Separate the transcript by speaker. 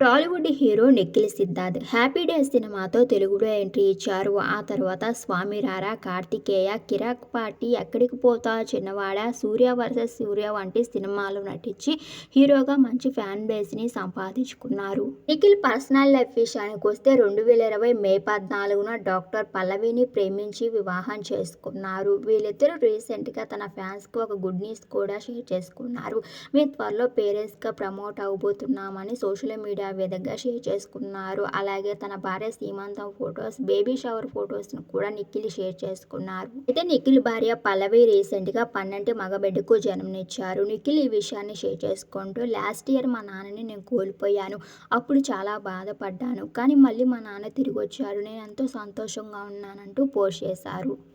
Speaker 1: Tollywood hero Nikhil Siddharth happy days సినిమాతో తెలుగులో entry ఇచ్చారు. ఆ తర్వాత స్వామి రారా కార్తికేయ కిరాక్ పార్టీ ఎక్కడికి పోతా చిన్నవాడ సూర్య వర్సెస్ సూర్య వంటి సినిమాలు నటించి హీరోగా మంచి ఫ్యాన్ బేస్ని సంపాదించుకున్నారు. నిఖిల్ పర్సనల్ లైఫ్ విషయానికి వస్తే రెండు వేల ఇరవై మే పద్నాలుగున డాక్టర్ పల్లవిని ప్రేమించి వివాహం చేసుకున్నారు. వీళ్ళిద్దరూ రీసెంట్గా తన ఫ్యాన్స్కి ఒక గుడ్ న్యూస్ కూడా షేర్ చేసుకున్నారు. మేము త్వరలో పేరెంట్స్గా ప్రమోట్ అవబోతున్నామని సోషల్ మీడియా వేదికగా షేర్ చేసుకున్నారు. అలాగే తన భార్య సీమంతం ఫొటోస్ బేబీ షవర్ ఫొటోస్ను కూడా నిఖిల్ షేర్ చేసుకున్నారు. అయితే నిఖిల్ భార్య పల్లవి రీసెంట్గా పన్నెండు మగబిడ్డకు జన్మనిచ్చారు. నిఖిల్ ఈ విషయాన్ని షేర్ చేసుకుంటూ లాస్ట్ ఇయర్ మా నాన్నని నేను కోల్పోయాను. అప్పుడు చాలా బాధపడ్డాను. కానీ మళ్ళీ మా నాన్న తిరిగి వచ్చారు నేను ఎంతో సంతోషంగా ఉన్నానంటూ పోస్ట్ చేశారు.